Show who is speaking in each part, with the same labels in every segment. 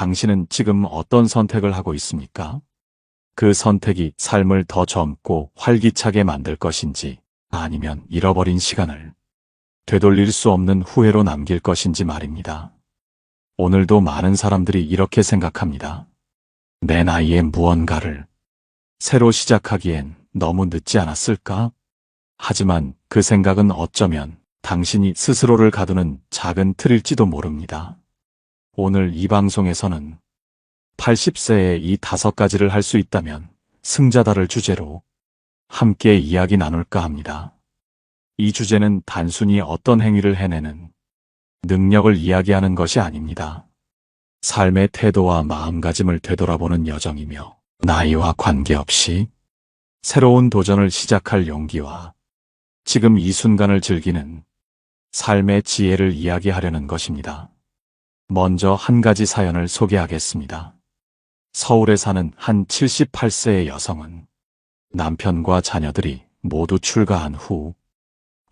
Speaker 1: 당신은 지금 어떤 선택을 하고 있습니까? 그 선택이 삶을 더 젊고 활기차게 만들 것인지 아니면 잃어버린 시간을 되돌릴 수 없는 후회로 남길 것인지 말입니다. 오늘도 많은 사람들이 이렇게 생각합니다. 내 나이에 무언가를 새로 시작하기엔 너무 늦지 않았을까? 하지만 그 생각은 어쩌면 당신이 스스로를 가두는 작은 틀일지도 모릅니다. 오늘 이 방송에서는 80세에 이 다섯 가지를 할 수 있다면 승자다를 주제로 함께 이야기 나눌까 합니다. 이 주제는 단순히 어떤 행위를 해내는 능력을 이야기하는 것이 아닙니다. 삶의 태도와 마음가짐을 되돌아보는 여정이며 나이와 관계없이 새로운 도전을 시작할 용기와 지금 이 순간을 즐기는 삶의 지혜를 이야기하려는 것입니다. 먼저 한 가지 사연을 소개하겠습니다. 서울에 사는 한 78세의 여성은 남편과 자녀들이 모두 출가한 후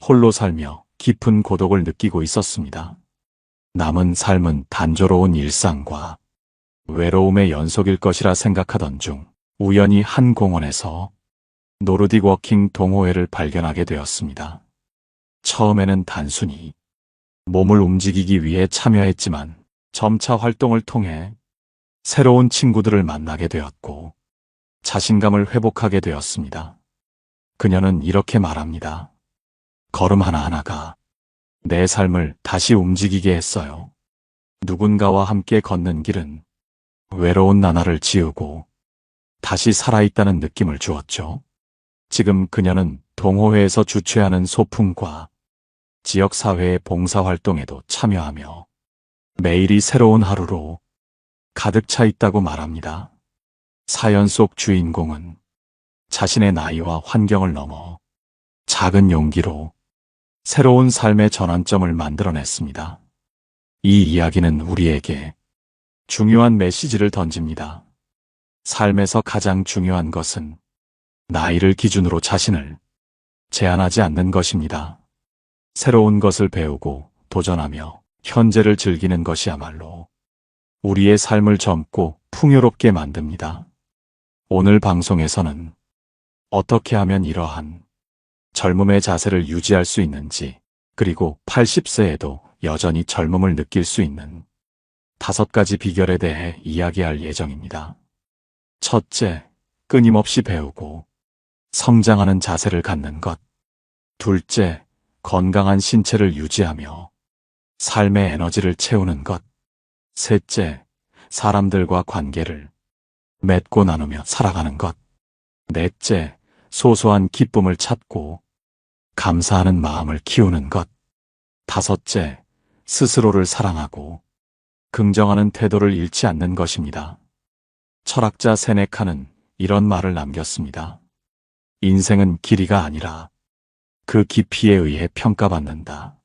Speaker 1: 홀로 살며 깊은 고독을 느끼고 있었습니다. 남은 삶은 단조로운 일상과 외로움의 연속일 것이라 생각하던 중 우연히 한 공원에서 노르딕 워킹 동호회를 발견하게 되었습니다. 처음에는 단순히 몸을 움직이기 위해 참여했지만 점차 활동을 통해 새로운 친구들을 만나게 되었고 자신감을 회복하게 되었습니다. 그녀는 이렇게 말합니다. 걸음 하나하나가 내 삶을 다시 움직이게 했어요. 누군가와 함께 걷는 길은 외로운 나날을 지우고 다시 살아있다는 느낌을 주었죠. 지금 그녀는 동호회에서 주최하는 소풍과 지역사회의 봉사활동에도 참여하며 매일이 새로운 하루로 가득 차 있다고 말합니다. 사연 속 주인공은 자신의 나이와 환경을 넘어 작은 용기로 새로운 삶의 전환점을 만들어냈습니다. 이 이야기는 우리에게 중요한 메시지를 던집니다. 삶에서 가장 중요한 것은 나이를 기준으로 자신을 제한하지 않는 것입니다. 새로운 것을 배우고 도전하며 현재를 즐기는 것이야말로 우리의 삶을 젊고 풍요롭게 만듭니다. 오늘 방송에서는 어떻게 하면 이러한 젊음의 자세를 유지할 수 있는지, 그리고 80세에도 여전히 젊음을 느낄 수 있는 다섯 가지 비결에 대해 이야기할 예정입니다. 첫째, 끊임없이 배우고 성장하는 자세를 갖는 것. 둘째, 건강한 신체를 유지하며 삶의 에너지를 채우는 것. 셋째, 사람들과 관계를 맺고 나누며 살아가는 것. 넷째, 소소한 기쁨을 찾고 감사하는 마음을 키우는 것. 다섯째, 스스로를 사랑하고 긍정하는 태도를 잃지 않는 것입니다. 철학자 세네카는 이런 말을 남겼습니다. 인생은 길이가 아니라 그 깊이에 의해 평가받는다.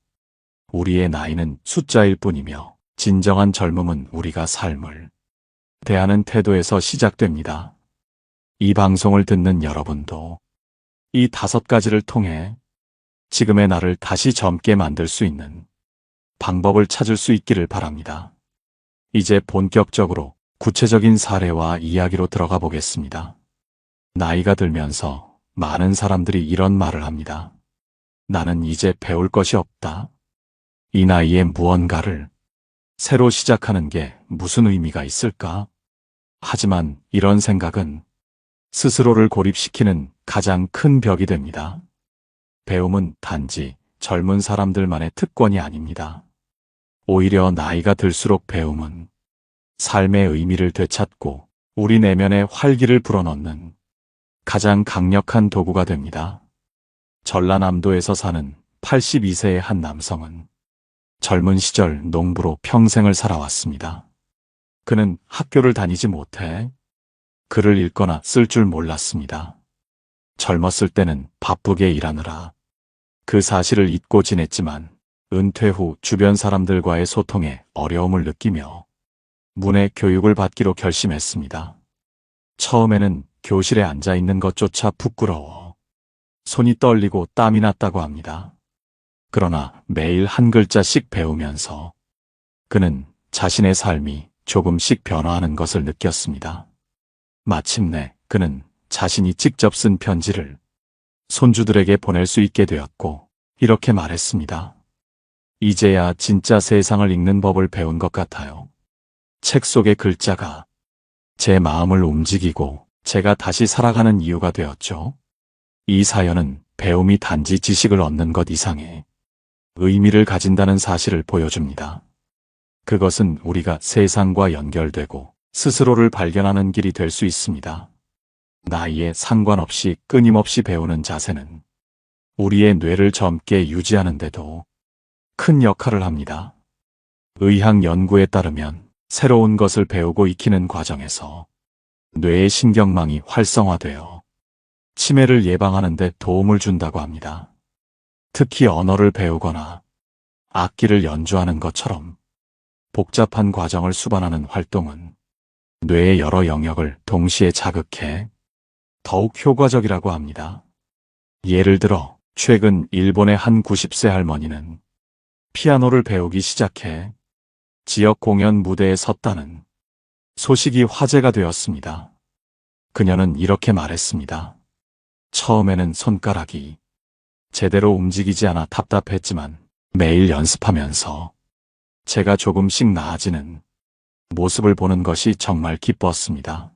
Speaker 1: 우리의 나이는 숫자일 뿐이며 진정한 젊음은 우리가 삶을 대하는 태도에서 시작됩니다. 이 방송을 듣는 여러분도 이 다섯 가지를 통해 지금의 나를 다시 젊게 만들 수 있는 방법을 찾을 수 있기를 바랍니다. 이제 본격적으로 구체적인 사례와 이야기로 들어가 보겠습니다. 나이가 들면서 많은 사람들이 이런 말을 합니다. 나는 이제 배울 것이 없다. 이 나이에 무언가를 새로 시작하는 게 무슨 의미가 있을까? 하지만 이런 생각은 스스로를 고립시키는 가장 큰 벽이 됩니다. 배움은 단지 젊은 사람들만의 특권이 아닙니다. 오히려 나이가 들수록 배움은 삶의 의미를 되찾고 우리 내면의 활기를 불어넣는 가장 강력한 도구가 됩니다. 전라남도에서 사는 82세의 한 남성은 젊은 시절 농부로 평생을 살아왔습니다. 그는 학교를 다니지 못해 글을 읽거나 쓸 줄 몰랐습니다. 젊었을 때는 바쁘게 일하느라 그 사실을 잊고 지냈지만 은퇴 후 주변 사람들과의 소통에 어려움을 느끼며 문의 교육을 받기로 결심했습니다. 처음에는 교실에 앉아 있는 것조차 부끄러워 손이 떨리고 땀이 났다고 합니다. 그러나 매일 한 글자씩 배우면서 그는 자신의 삶이 조금씩 변화하는 것을 느꼈습니다. 마침내 그는 자신이 직접 쓴 편지를 손주들에게 보낼 수 있게 되었고, 이렇게 말했습니다. 이제야 진짜 세상을 읽는 법을 배운 것 같아요. 책 속의 글자가 제 마음을 움직이고 제가 다시 살아가는 이유가 되었죠. 이 사연은 배움이 단지 지식을 얻는 것 이상의 의미를 가진다는 사실을 보여줍니다. 그것은 우리가 세상과 연결되고 스스로를 발견하는 길이 될 수 있습니다. 나이에 상관없이 끊임없이 배우는 자세는 우리의 뇌를 젊게 유지하는데도 큰 역할을 합니다. 의학 연구에 따르면 새로운 것을 배우고 익히는 과정에서 뇌의 신경망이 활성화되어 치매를 예방하는 데 도움을 준다고 합니다. 특히 언어를 배우거나 악기를 연주하는 것처럼 복잡한 과정을 수반하는 활동은 뇌의 여러 영역을 동시에 자극해 더욱 효과적이라고 합니다. 예를 들어 최근 일본의 한 90세 할머니는 피아노를 배우기 시작해 지역 공연 무대에 섰다는 소식이 화제가 되었습니다. 그녀는 이렇게 말했습니다. 처음에는 손가락이 제대로 움직이지 않아 답답했지만 매일 연습하면서 제가 조금씩 나아지는 모습을 보는 것이 정말 기뻤습니다.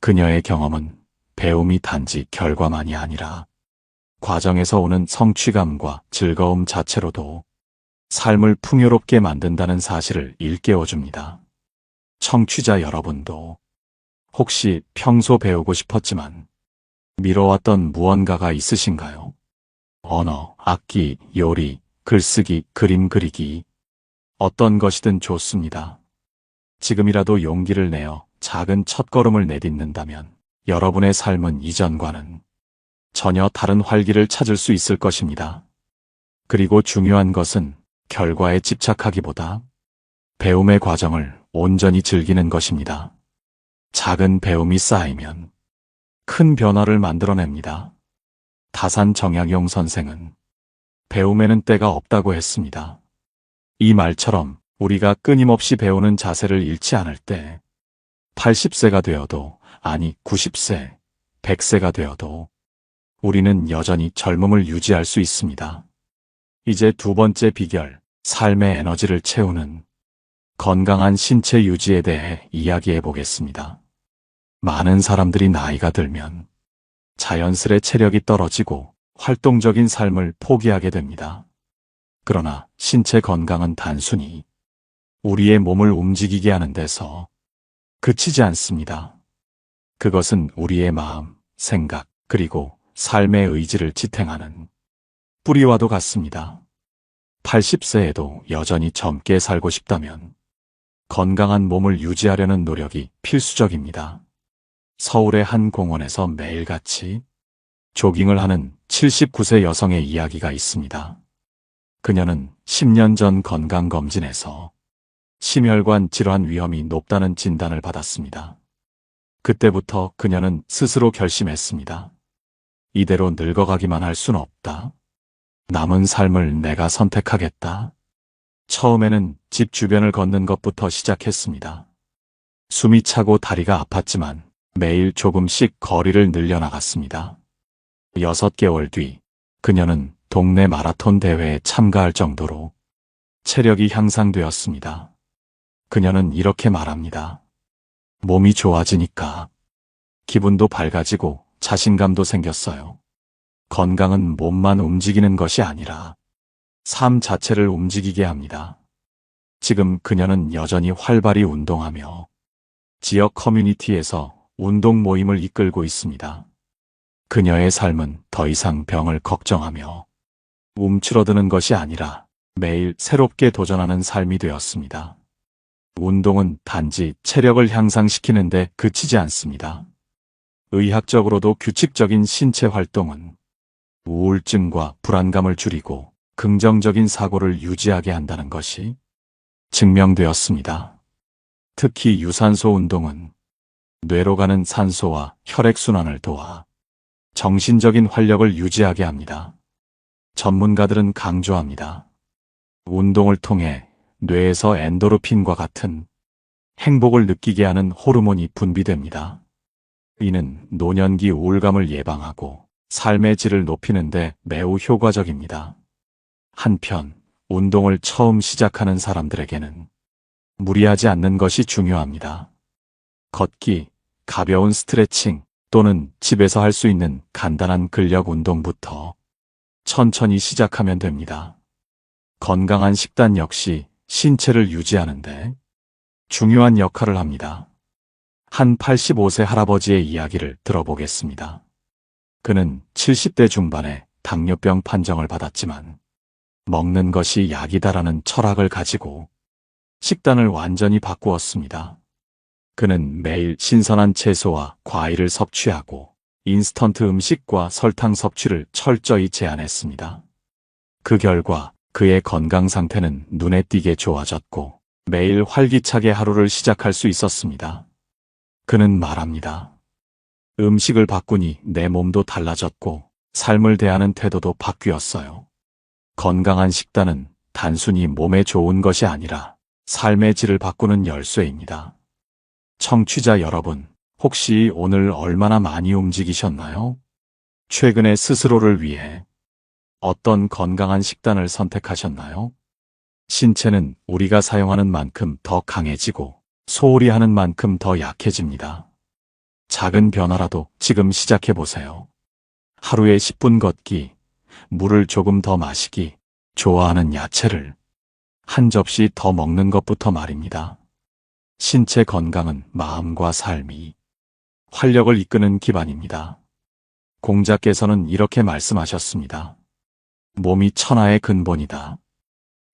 Speaker 1: 그녀의 경험은 배움이 단지 결과만이 아니라 과정에서 오는 성취감과 즐거움 자체로도 삶을 풍요롭게 만든다는 사실을 일깨워줍니다. 청취자 여러분도 혹시 평소 배우고 싶었지만 미뤄왔던 무언가가 있으신가요? 언어, 악기, 요리, 글쓰기, 그림 그리기, 어떤 것이든 좋습니다. 지금이라도 용기를 내어 작은 첫걸음을 내딛는다면 여러분의 삶은 이전과는 전혀 다른 활기를 찾을 수 있을 것입니다. 그리고 중요한 것은 결과에 집착하기보다 배움의 과정을 온전히 즐기는 것입니다. 작은 배움이 쌓이면 큰 변화를 만들어냅니다. 다산 정약용 선생은 배움에는 때가 없다고 했습니다. 이 말처럼 우리가 끊임없이 배우는 자세를 잃지 않을 때 80세가 되어도 아니 90세, 100세가 되어도 우리는 여전히 젊음을 유지할 수 있습니다. 이제 두 번째 비결, 삶의 에너지를 채우는 건강한 신체 유지에 대해 이야기해 보겠습니다. 많은 사람들이 나이가 들면 자연스레 체력이 떨어지고 활동적인 삶을 포기하게 됩니다. 그러나 신체 건강은 단순히 우리의 몸을 움직이게 하는 데서 그치지 않습니다. 그것은 우리의 마음, 생각, 그리고 삶의 의지를 지탱하는 뿌리와도 같습니다. 80세에도 여전히 젊게 살고 싶다면 건강한 몸을 유지하려는 노력이 필수적입니다. 서울의 한 공원에서 매일같이 조깅을 하는 79세 여성의 이야기가 있습니다. 그녀는 10년 전 건강검진에서 심혈관 질환 위험이 높다는 진단을 받았습니다. 그때부터 그녀는 스스로 결심했습니다. 이대로 늙어가기만 할 순 없다. 남은 삶을 내가 선택하겠다. 처음에는 집 주변을 걷는 것부터 시작했습니다. 숨이 차고 다리가 아팠지만 매일 조금씩 거리를 늘려나갔습니다. 여섯 개월 뒤 그녀는 동네 마라톤 대회에 참가할 정도로 체력이 향상되었습니다. 그녀는 이렇게 말합니다. 몸이 좋아지니까 기분도 밝아지고 자신감도 생겼어요. 건강은 몸만 움직이는 것이 아니라 삶 자체를 움직이게 합니다. 지금 그녀는 여전히 활발히 운동하며 지역 커뮤니티에서 운동 모임을 이끌고 있습니다. 그녀의 삶은 더 이상 병을 걱정하며 움츠러드는 것이 아니라 매일 새롭게 도전하는 삶이 되었습니다. 운동은 단지 체력을 향상시키는데 그치지 않습니다. 의학적으로도 규칙적인 신체 활동은 우울증과 불안감을 줄이고 긍정적인 사고를 유지하게 한다는 것이 증명되었습니다. 특히 유산소 운동은 뇌로 가는 산소와 혈액순환을 도와 정신적인 활력을 유지하게 합니다. 전문가들은 강조합니다. 운동을 통해 뇌에서 엔도르핀과 같은 행복을 느끼게 하는 호르몬이 분비됩니다. 이는 노년기 우울감을 예방하고 삶의 질을 높이는데 매우 효과적입니다. 한편, 운동을 처음 시작하는 사람들에게는 무리하지 않는 것이 중요합니다. 걷기, 가벼운 스트레칭 또는 집에서 할 수 있는 간단한 근력 운동부터 천천히 시작하면 됩니다. 건강한 식단 역시 신체를 유지하는데 중요한 역할을 합니다. 한 85세 할아버지의 이야기를 들어보겠습니다. 그는 70대 중반에 당뇨병 판정을 받았지만 먹는 것이 약이다라는 철학을 가지고 식단을 완전히 바꾸었습니다. 그는 매일 신선한 채소와 과일을 섭취하고 인스턴트 음식과 설탕 섭취를 철저히 제한했습니다. 그 결과 그의 건강 상태는 눈에 띄게 좋아졌고 매일 활기차게 하루를 시작할 수 있었습니다. 그는 말합니다. 음식을 바꾸니 내 몸도 달라졌고 삶을 대하는 태도도 바뀌었어요. 건강한 식단은 단순히 몸에 좋은 것이 아니라 삶의 질을 바꾸는 열쇠입니다. 청취자 여러분, 혹시 오늘 얼마나 많이 움직이셨나요? 최근에 스스로를 위해 어떤 건강한 식단을 선택하셨나요? 신체는 우리가 사용하는 만큼 더 강해지고 소홀히 하는 만큼 더 약해집니다. 작은 변화라도 지금 시작해 보세요. 하루에 10분 걷기, 물을 조금 더 마시기, 좋아하는 야채를 한 접시 더 먹는 것부터 말입니다. 신체 건강은 마음과 삶이 활력을 이끄는 기반입니다. 공자께서는 이렇게 말씀하셨습니다. 몸이 천하의 근본이다.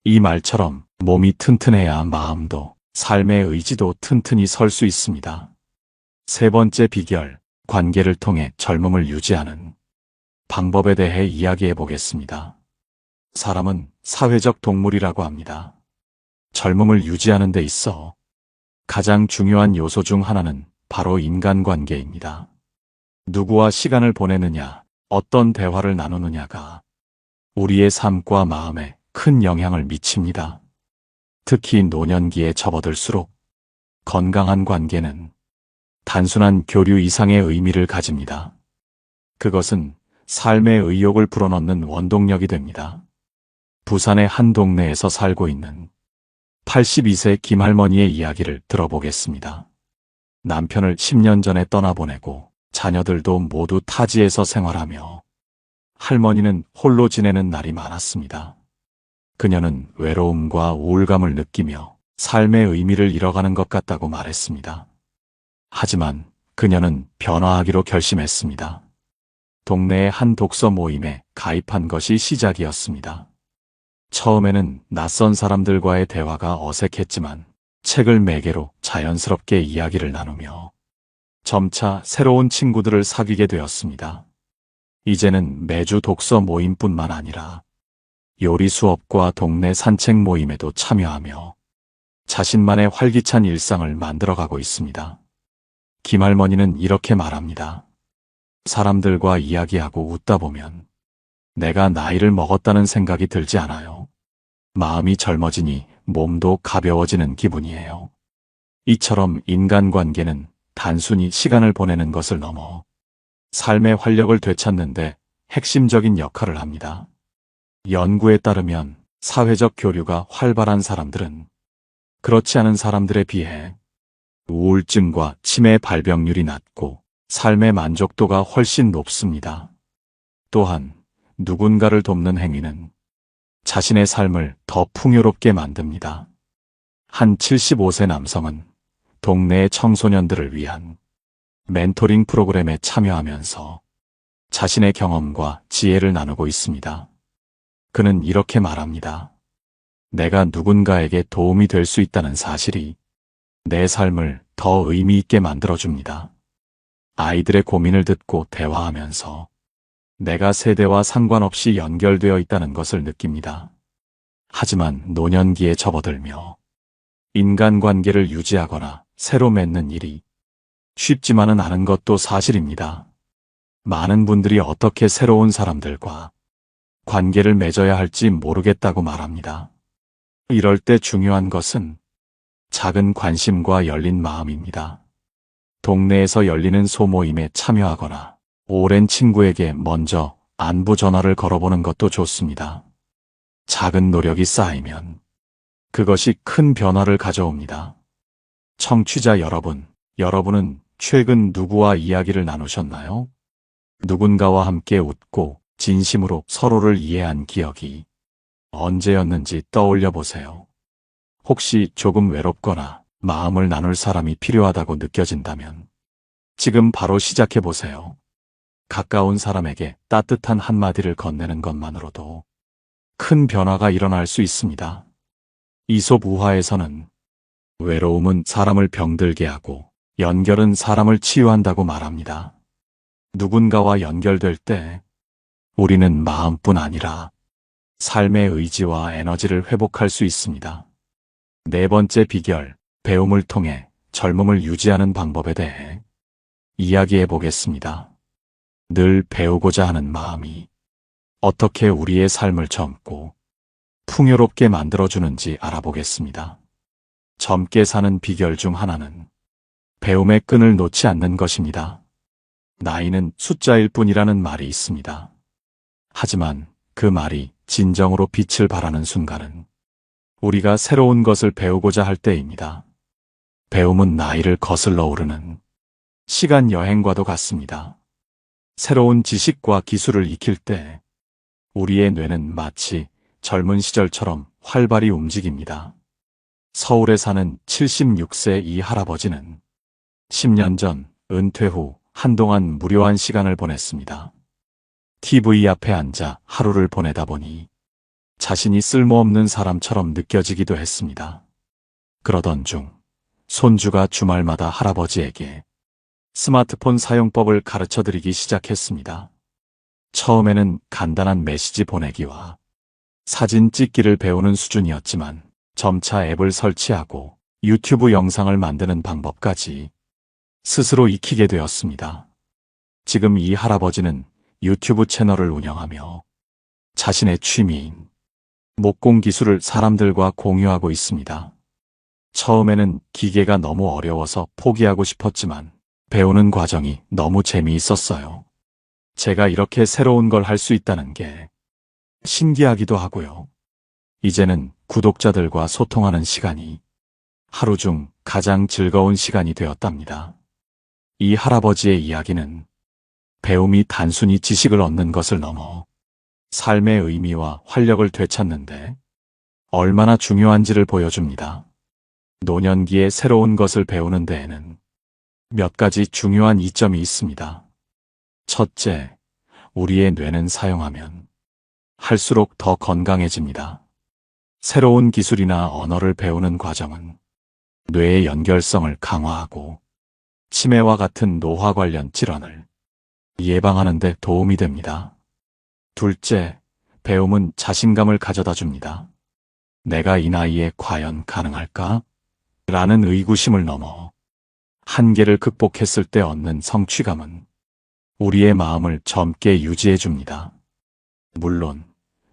Speaker 1: 이 말처럼 몸이 튼튼해야 마음도 삶의 의지도 튼튼히 설 수 있습니다. 세 번째 비결, 관계를 통해 젊음을 유지하는 방법에 대해 이야기해 보겠습니다. 사람은 사회적 동물이라고 합니다. 젊음을 유지하는 데 있어 가장 중요한 요소 중 하나는 바로 인간관계입니다. 누구와 시간을 보내느냐, 어떤 대화를 나누느냐가 우리의 삶과 마음에 큰 영향을 미칩니다. 특히 노년기에 접어들수록 건강한 관계는 단순한 교류 이상의 의미를 가집니다. 그것은 삶의 의욕을 불어넣는 원동력이 됩니다. 부산의 한 동네에서 살고 있는 82세 김할머니의 이야기를 들어보겠습니다. 남편을 10년 전에 떠나보내고 자녀들도 모두 타지에서 생활하며 할머니는 홀로 지내는 날이 많았습니다. 그녀는 외로움과 우울감을 느끼며 삶의 의미를 잃어가는 것 같다고 말했습니다. 하지만 그녀는 변화하기로 결심했습니다. 동네의 한 독서 모임에 가입한 것이 시작이었습니다. 처음에는 낯선 사람들과의 대화가 어색했지만 책을 매개로 자연스럽게 이야기를 나누며 점차 새로운 친구들을 사귀게 되었습니다. 이제는 매주 독서 모임뿐만 아니라 요리 수업과 동네 산책 모임에도 참여하며 자신만의 활기찬 일상을 만들어가고 있습니다. 김할머니는 이렇게 말합니다. 사람들과 이야기하고 웃다 보면 내가 나이를 먹었다는 생각이 들지 않아요. 마음이 젊어지니 몸도 가벼워지는 기분이에요. 이처럼 인간관계는 단순히 시간을 보내는 것을 넘어 삶의 활력을 되찾는데 핵심적인 역할을 합니다. 연구에 따르면 사회적 교류가 활발한 사람들은 그렇지 않은 사람들에 비해 우울증과 치매 발병률이 낮고 삶의 만족도가 훨씬 높습니다. 또한 누군가를 돕는 행위는 자신의 삶을 더 풍요롭게 만듭니다. 한 75세 남성은 동네의 청소년들을 위한 멘토링 프로그램에 참여하면서 자신의 경험과 지혜를 나누고 있습니다. 그는 이렇게 말합니다. 내가 누군가에게 도움이 될 수 있다는 사실이 내 삶을 더 의미 있게 만들어줍니다. 아이들의 고민을 듣고 대화하면서 내가 세대와 상관없이 연결되어 있다는 것을 느낍니다. 하지만 노년기에 접어들며 인간관계를 유지하거나 새로 맺는 일이 쉽지만은 않은 것도 사실입니다. 많은 분들이 어떻게 새로운 사람들과 관계를 맺어야 할지 모르겠다고 말합니다. 이럴 때 중요한 것은 작은 관심과 열린 마음입니다. 동네에서 열리는 소모임에 참여하거나 오랜 친구에게 먼저 안부 전화를 걸어보는 것도 좋습니다. 작은 노력이 쌓이면 그것이 큰 변화를 가져옵니다. 청취자 여러분, 여러분은 최근 누구와 이야기를 나누셨나요? 누군가와 함께 웃고 진심으로 서로를 이해한 기억이 언제였는지 떠올려 보세요. 혹시 조금 외롭거나 마음을 나눌 사람이 필요하다고 느껴진다면 지금 바로 시작해 보세요. 가까운 사람에게 따뜻한 한마디를 건네는 것만으로도 큰 변화가 일어날 수 있습니다. 이솝 우화에서는 외로움은 사람을 병들게 하고 연결은 사람을 치유한다고 말합니다. 누군가와 연결될 때 우리는 마음뿐 아니라 삶의 의지와 에너지를 회복할 수 있습니다. 네 번째 비결, 배움을 통해 젊음을 유지하는 방법에 대해 이야기해 보겠습니다. 늘 배우고자 하는 마음이 어떻게 우리의 삶을 젊고 풍요롭게 만들어주는지 알아보겠습니다. 젊게 사는 비결 중 하나는 배움의 끈을 놓지 않는 것입니다. 나이는 숫자일 뿐이라는 말이 있습니다. 하지만 그 말이 진정으로 빛을 발하는 순간은 우리가 새로운 것을 배우고자 할 때입니다. 배움은 나이를 거슬러 오르는 시간 여행과도 같습니다. 새로운 지식과 기술을 익힐 때 우리의 뇌는 마치 젊은 시절처럼 활발히 움직입니다. 서울에 사는 76세 이 할아버지는 10년 전 은퇴 후 한동안 무료한 시간을 보냈습니다. TV 앞에 앉아 하루를 보내다 보니 자신이 쓸모없는 사람처럼 느껴지기도 했습니다. 그러던 중 손주가 주말마다 할아버지에게 스마트폰 사용법을 가르쳐 드리기 시작했습니다. 처음에는 간단한 메시지 보내기와 사진 찍기를 배우는 수준이었지만 점차 앱을 설치하고 유튜브 영상을 만드는 방법까지 스스로 익히게 되었습니다. 지금 이 할아버지는 유튜브 채널을 운영하며 자신의 취미인 목공 기술을 사람들과 공유하고 있습니다. 처음에는 기계가 너무 어려워서 포기하고 싶었지만 배우는 과정이 너무 재미있었어요. 제가 이렇게 새로운 걸 할 수 있다는 게 신기하기도 하고요. 이제는 구독자들과 소통하는 시간이 하루 중 가장 즐거운 시간이 되었답니다. 이 할아버지의 이야기는 배움이 단순히 지식을 얻는 것을 넘어 삶의 의미와 활력을 되찾는데 얼마나 중요한지를 보여줍니다. 노년기에 새로운 것을 배우는 데에는 몇 가지 중요한 이점이 있습니다. 첫째, 우리의 뇌는 사용하면 할수록 더 건강해집니다. 새로운 기술이나 언어를 배우는 과정은 뇌의 연결성을 강화하고 치매와 같은 노화 관련 질환을 예방하는 데 도움이 됩니다. 둘째, 배움은 자신감을 가져다 줍니다. 내가 이 나이에 과연 가능할까? 라는 의구심을 넘어 한계를 극복했을 때 얻는 성취감은 우리의 마음을 젊게 유지해 줍니다. 물론,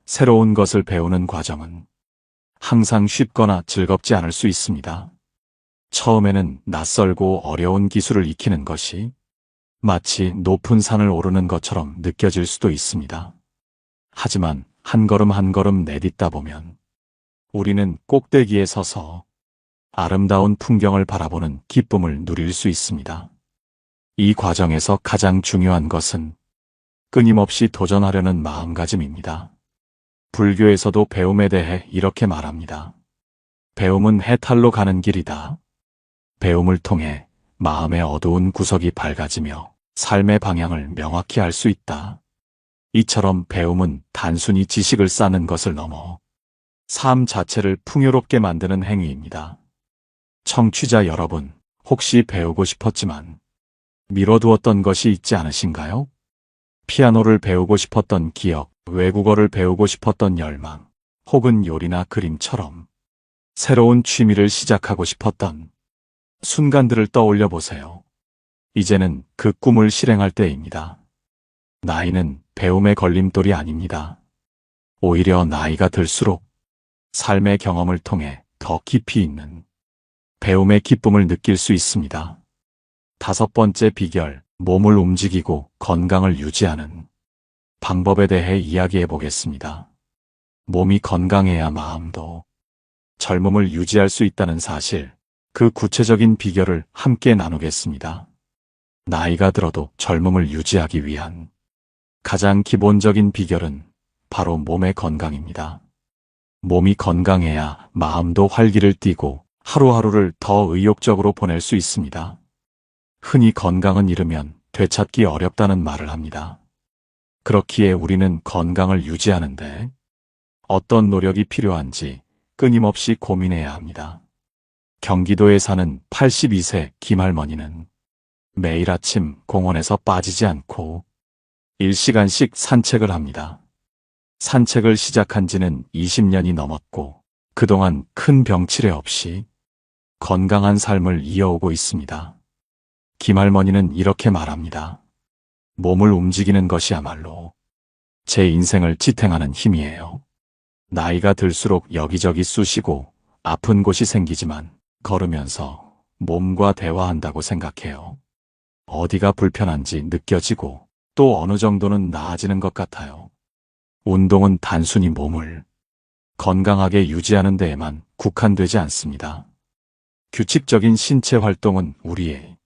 Speaker 1: 새로운 것을 배우는 과정은 항상 쉽거나 즐겁지 않을 수 있습니다. 처음에는 낯설고 어려운 기술을 익히는 것이 마치 높은 산을 오르는 것처럼 느껴질 수도 있습니다. 하지만 한 걸음 한 걸음 내딛다 보면 우리는 꼭대기에 서서 아름다운 풍경을 바라보는 기쁨을 누릴 수 있습니다. 이 과정에서 가장 중요한 것은 끊임없이 도전하려는 마음가짐입니다. 불교에서도 배움에 대해 이렇게 말합니다. 배움은 해탈로 가는 길이다. 배움을 통해 마음의 어두운 구석이 밝아지며 삶의 방향을 명확히 알 수 있다. 이처럼 배움은 단순히 지식을 쌓는 것을 넘어 삶 자체를 풍요롭게 만드는 행위입니다. 청취자 여러분, 혹시 배우고 싶었지만 미뤄두었던 것이 있지 않으신가요? 피아노를 배우고 싶었던 기억, 외국어를 배우고 싶었던 열망, 혹은 요리나 그림처럼 새로운 취미를 시작하고 싶었던 순간들을 떠올려 보세요. 이제는 그 꿈을 실행할 때입니다. 나이는 배움의 걸림돌이 아닙니다. 오히려 나이가 들수록 삶의 경험을 통해 더 깊이 있는 배움의 기쁨을 느낄 수 있습니다. 다섯 번째 비결, 몸을 움직이고 건강을 유지하는 방법에 대해 이야기해 보겠습니다. 몸이 건강해야 마음도 젊음을 유지할 수 있다는 사실, 그 구체적인 비결을 함께 나누겠습니다. 나이가 들어도 젊음을 유지하기 위한 가장 기본적인 비결은 바로 몸의 건강입니다. 몸이 건강해야 마음도 활기를 띠고 하루하루를 더 의욕적으로 보낼 수 있습니다. 흔히 건강은 잃으면 되찾기 어렵다는 말을 합니다. 그렇기에 우리는 건강을 유지하는데 어떤 노력이 필요한지 끊임없이 고민해야 합니다. 경기도에 사는 82세 김할머니는 매일 아침 공원에서 빠지지 않고 1시간씩 산책을 합니다. 산책을 시작한 지는 20년이 넘었고 그동안 큰 병치레 없이 건강한 삶을 이어오고 있습니다. 김할머니는 이렇게 말합니다. 몸을 움직이는 것이야말로 제 인생을 지탱하는 힘이에요. 나이가 들수록 여기저기 쑤시고 아픈 곳이 생기지만 걸으면서 몸과 대화한다고 생각해요. 어디가 불편한지 느껴지고 또 어느 정도는 나아지는 것 같아요. 운동은 단순히 몸을 건강하게 유지하는 데에만 국한되지 않습니다. 규칙적인 신체 활동은 우리의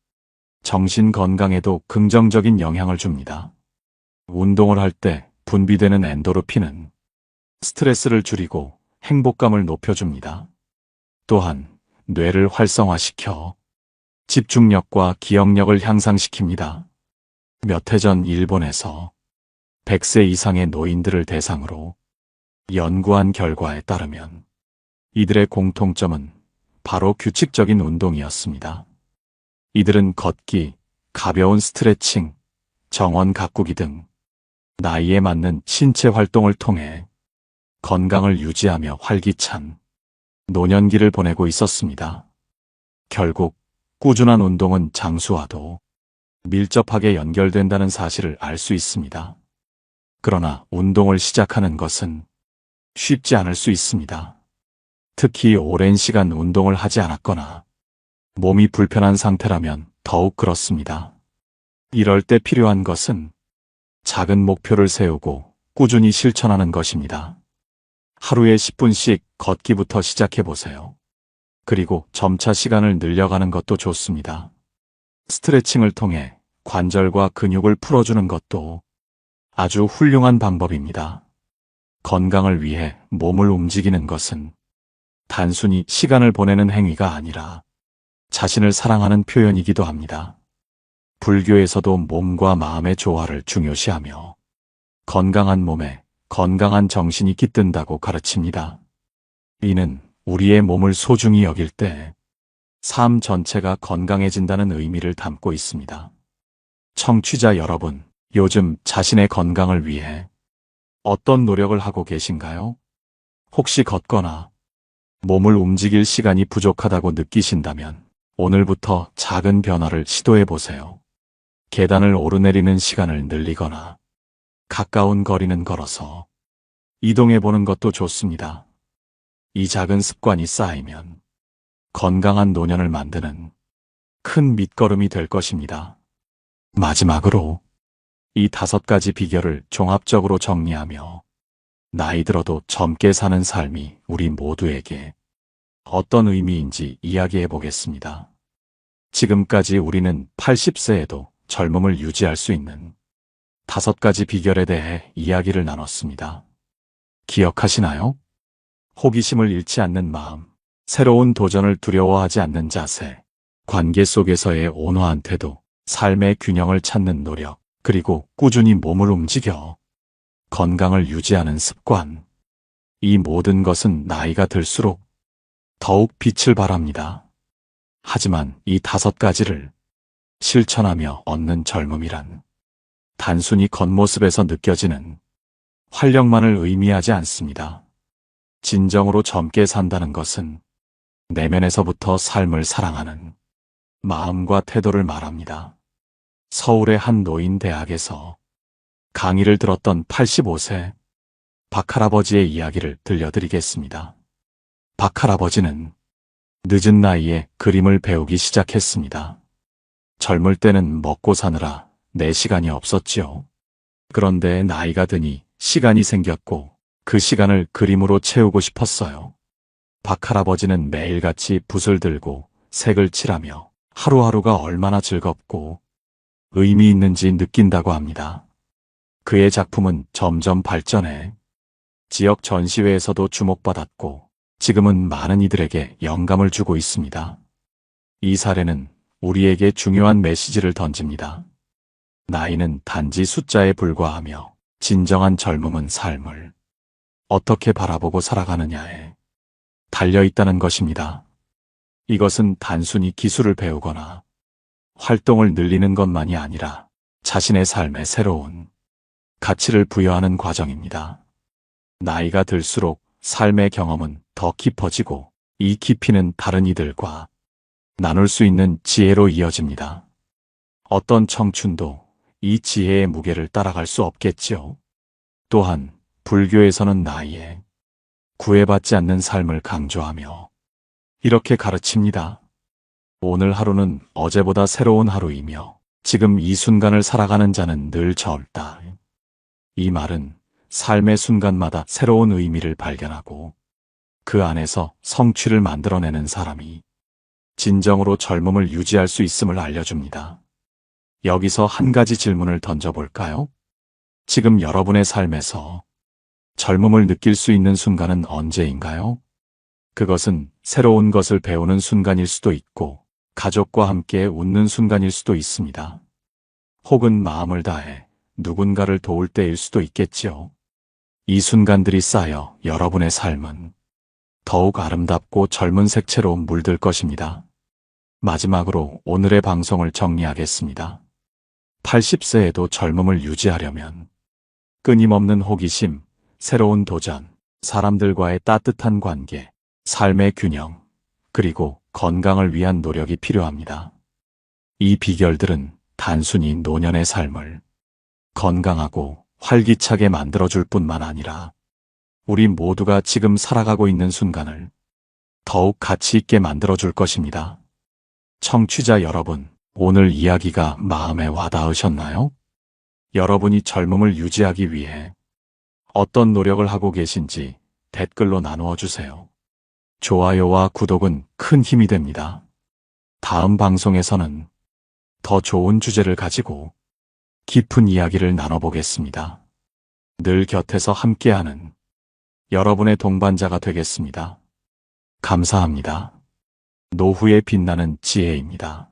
Speaker 1: 정신 건강에도 긍정적인 영향을 줍니다. 운동을 할 때 분비되는 엔도르핀은 스트레스를 줄이고 행복감을 높여줍니다. 또한 뇌를 활성화시켜 집중력과 기억력을 향상시킵니다. 몇 해 전 일본에서 100세 이상의 노인들을 대상으로 연구한 결과에 따르면 이들의 공통점은 바로 규칙적인 운동이었습니다. 이들은 걷기, 가벼운 스트레칭, 정원 가꾸기 등 나이에 맞는 신체 활동을 통해 건강을 유지하며 활기찬 노년기를 보내고 있었습니다. 결국 꾸준한 운동은 장수와도 밀접하게 연결된다는 사실을 알 수 있습니다. 그러나 운동을 시작하는 것은 쉽지 않을 수 있습니다. 특히 오랜 시간 운동을 하지 않았거나 몸이 불편한 상태라면 더욱 그렇습니다. 이럴 때 필요한 것은 작은 목표를 세우고 꾸준히 실천하는 것입니다. 하루에 10분씩 걷기부터 시작해 보세요. 그리고 점차 시간을 늘려가는 것도 좋습니다. 스트레칭을 통해 관절과 근육을 풀어주는 것도 아주 훌륭한 방법입니다. 건강을 위해 몸을 움직이는 것은 단순히 시간을 보내는 행위가 아니라 자신을 사랑하는 표현이기도 합니다. 불교에서도 몸과 마음의 조화를 중요시하며 건강한 몸에 건강한 정신이 깃든다고 가르칩니다. 이는 우리의 몸을 소중히 여길 때 삶 전체가 건강해진다는 의미를 담고 있습니다. 청취자 여러분, 요즘 자신의 건강을 위해 어떤 노력을 하고 계신가요? 혹시 걷거나 몸을 움직일 시간이 부족하다고 느끼신다면 오늘부터 작은 변화를 시도해 보세요. 계단을 오르내리는 시간을 늘리거나 가까운 거리는 걸어서 이동해 보는 것도 좋습니다. 이 작은 습관이 쌓이면 건강한 노년을 만드는 큰 밑거름이 될 것입니다. 마지막으로 이 다섯 가지 비결을 종합적으로 정리하며 나이 들어도 젊게 사는 삶이 우리 모두에게 어떤 의미인지 이야기해 보겠습니다. 지금까지 우리는 80세에도 젊음을 유지할 수 있는 다섯 가지 비결에 대해 이야기를 나눴습니다. 기억하시나요? 호기심을 잃지 않는 마음, 새로운 도전을 두려워하지 않는 자세, 관계 속에서의 온화한 태도, 삶의 균형을 찾는 노력, 그리고 꾸준히 몸을 움직여 건강을 유지하는 습관. 이 모든 것은 나이가 들수록 더욱 빛을 발합니다. 하지만 이 다섯 가지를 실천하며 얻는 젊음이란 단순히 겉모습에서 느껴지는 활력만을 의미하지 않습니다. 진정으로 젊게 산다는 것은 내면에서부터 삶을 사랑하는 마음과 태도를 말합니다. 서울의 한 노인 대학에서 강의를 들었던 85세 박할아버지의 이야기를 들려드리겠습니다. 박할아버지는 늦은 나이에 그림을 배우기 시작했습니다. 젊을 때는 먹고 사느라 내 시간이 없었지요. 그런데 나이가 드니 시간이 생겼고 그 시간을 그림으로 채우고 싶었어요. 박할아버지는 매일같이 붓을 들고 색을 칠하며 하루하루가 얼마나 즐겁고 의미 있는지 느낀다고 합니다. 그의 작품은 점점 발전해 지역 전시회에서도 주목받았고 지금은 많은 이들에게 영감을 주고 있습니다. 이 사례는 우리에게 중요한 메시지를 던집니다. 나이는 단지 숫자에 불과하며 진정한 젊음은 삶을 어떻게 바라보고 살아가느냐에 달려 있다는 것입니다. 이것은 단순히 기술을 배우거나 활동을 늘리는 것만이 아니라 자신의 삶에 새로운 가치를 부여하는 과정입니다. 나이가 들수록 삶의 경험은 더 깊어지고 이 깊이는 다른 이들과 나눌 수 있는 지혜로 이어집니다. 어떤 청춘도 이 지혜의 무게를 따라갈 수 없겠지요. 또한 불교에서는 나이에 구애받지 않는 삶을 강조하며 이렇게 가르칩니다. 오늘 하루는 어제보다 새로운 하루이며 지금 이 순간을 살아가는 자는 늘 젊다. 이 말은 삶의 순간마다 새로운 의미를 발견하고 그 안에서 성취를 만들어내는 사람이 진정으로 젊음을 유지할 수 있음을 알려줍니다. 여기서 한 가지 질문을 던져볼까요? 지금 여러분의 삶에서 젊음을 느낄 수 있는 순간은 언제인가요? 그것은 새로운 것을 배우는 순간일 수도 있고, 가족과 함께 웃는 순간일 수도 있습니다. 혹은 마음을 다해 누군가를 도울 때일 수도 있겠지요. 이 순간들이 쌓여 여러분의 삶은 더욱 아름답고 젊은 색채로 물들 것입니다. 마지막으로 오늘의 방송을 정리하겠습니다. 80세에도 젊음을 유지하려면 끊임없는 호기심, 새로운 도전, 사람들과의 따뜻한 관계, 삶의 균형, 그리고 건강을 위한 노력이 필요합니다. 이 비결들은 단순히 노년의 삶을 건강하고 활기차게 만들어줄 뿐만 아니라 우리 모두가 지금 살아가고 있는 순간을 더욱 가치 있게 만들어줄 것입니다. 청취자 여러분, 오늘 이야기가 마음에 와닿으셨나요? 여러분이 젊음을 유지하기 위해 어떤 노력을 하고 계신지 댓글로 나누어 주세요. 좋아요와 구독은 큰 힘이 됩니다. 다음 방송에서는 더 좋은 주제를 가지고 깊은 이야기를 나눠보겠습니다. 늘 곁에서 함께하는 여러분의 동반자가 되겠습니다. 감사합니다. 노후에 빛나는 지혜입니다.